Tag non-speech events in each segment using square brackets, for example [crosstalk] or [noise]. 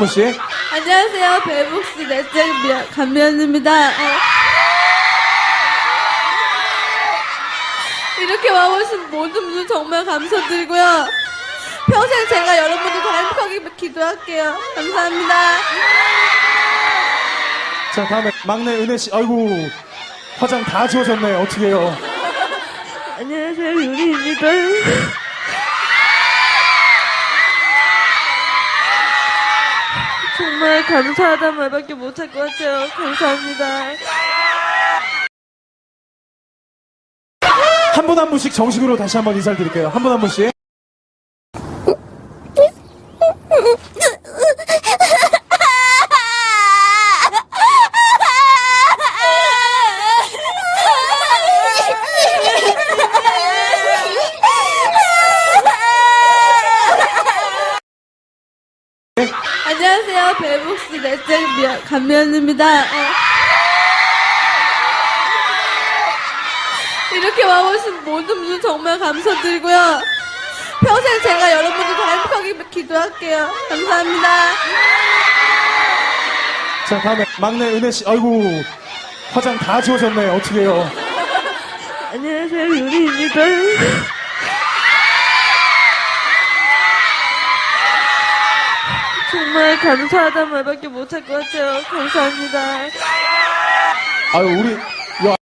한번 씨. 안녕하세요. 벨복스 넷째 감면입니다. 어. 이렇게 와주신 모든 분들 정말 감사드리고요. 평생 제가 여러분들 더 행복하게 기도할게요. 감사합니다. 자, 다음에 막내 은혜 씨. 아이고, 화장 다 지워졌네. 어떻게 해요? [laughs] 안녕하세요. 유리입니다. 정말 감사하다는 말밖에 못할 것 같아요. 감사합니다. 한 분 한 분씩 정식으로 다시 한번 인사를 드릴게요. 한 분 한 분씩. 안녕하세요. 벨복스 넷째 감면입니다. 어. 이렇게 와주신 모든 분들 정말 감사드리고요. 평생 제가 여러분들 더 행복하게 기도할게요. 감사합니다. 자, 다음에 막내 은혜 씨. 아이고, 화장 다 지워졌네. 어떻게 해요? [laughs] 안녕하세요. 유리입니다. 정말 감사하다는 말밖에 못할 것 같아요. 감사합니다. 아유, 우리, 요,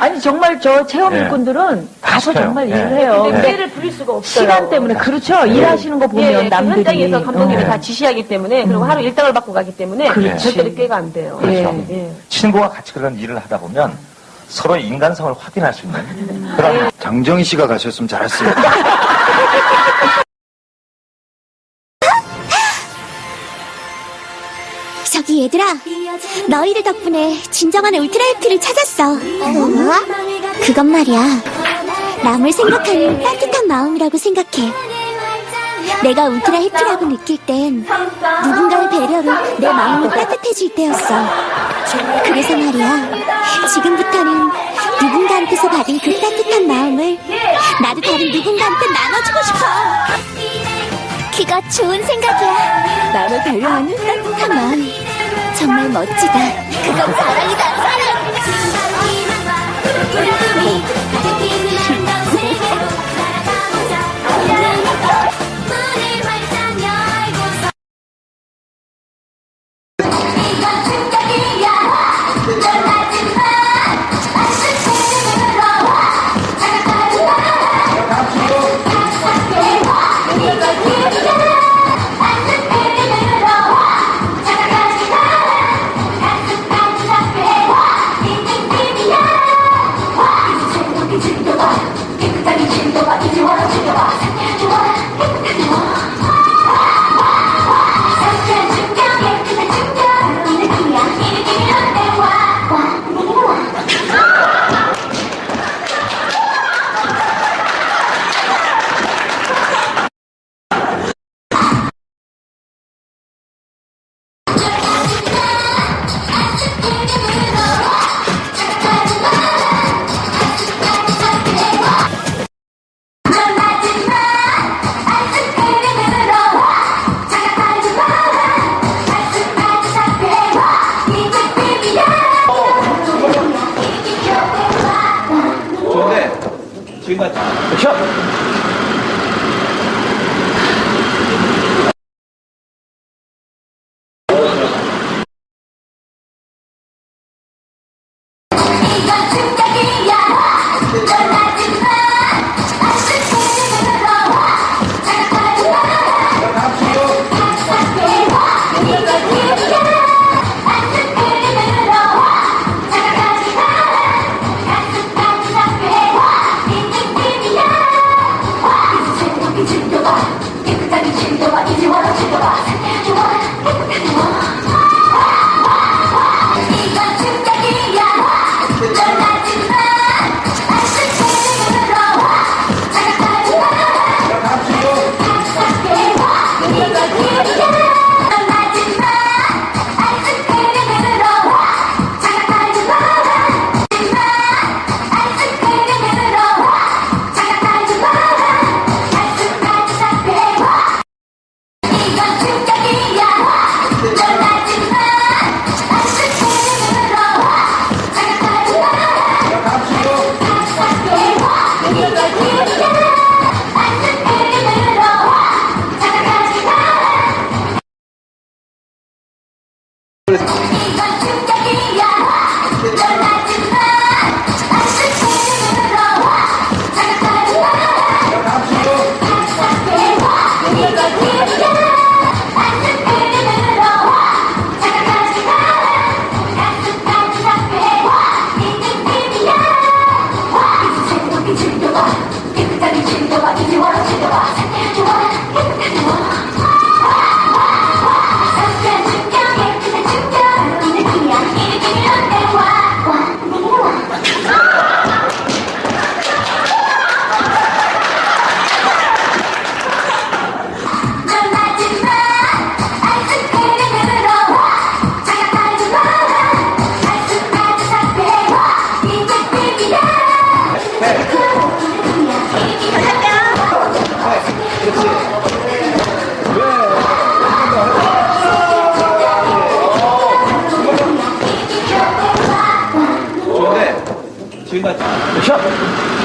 아니 정말 저 체험 일꾼들은 가서 시켜요. 정말 예. 일을 해요. 근데 근데 피해를 부릴 수가 없어요. 시간 때문에 그렇죠. 일하시는 거 보면 예, 예, 그 남들이 현장에서 감독님이 어. 다 지시하기 때문에 그리고 하루 일당을 받고 가기 때문에 그렇지. 절대로 꾀가 안 돼요. 그렇죠. 예, 예. 친구와 같이 그런 일을 하다 보면 서로 인간성을 확인할 수 있는 그런 장정희 씨가 가셨으면 잘했어요. [laughs] 저기 얘들아, 너희들 덕분에 진정한 울트라 해피를 찾았어. 그건 말이야. 남을 생각하는 따뜻한 마음이라고 생각해. 내가 울트라 해피라고 느낄 땐 누군가의 배려로 내 마음이 따뜻해질 때였어. 그래서 말이야. 지금부터는 누군가한테서 받은 그 따뜻한 마음을 나도 다른 누군가한테 나눠주고 싶어. 그거 좋은 생각이야. 남을 배려하는 따뜻한 마음. 정말 멋지다. 그건 사랑이다, 사랑! Ты? 不应该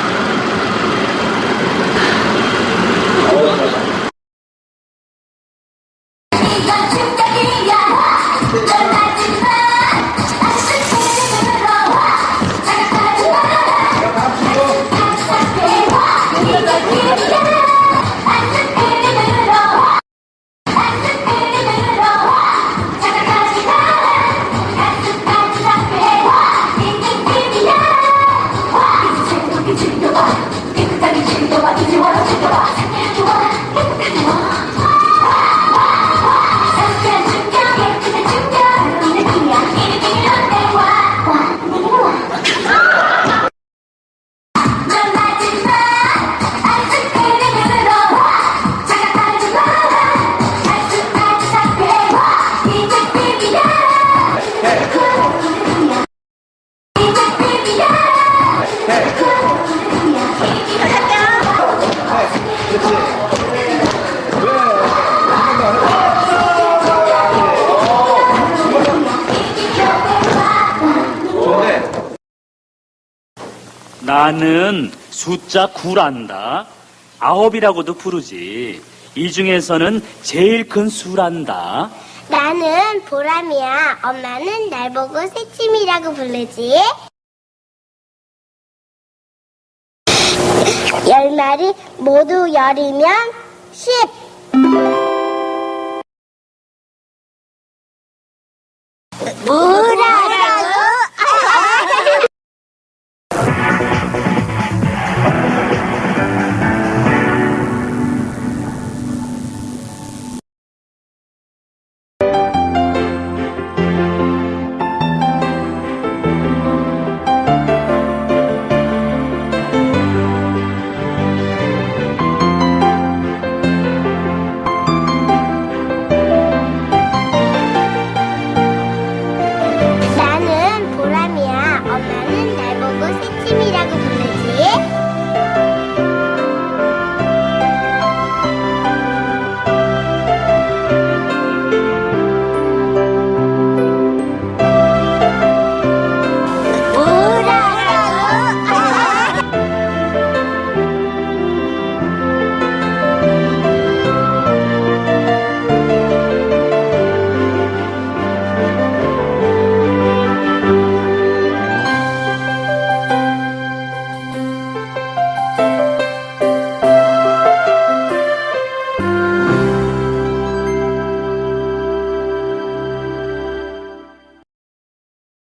나는 숫자 9란다. 아홉이라고도 부르지. 이 중에서는 제일 큰 수란다. 나는 보람이야. 엄마는 날 보고 새침이라고 부르지. 열 마리 모두 열이면 십. 뭐?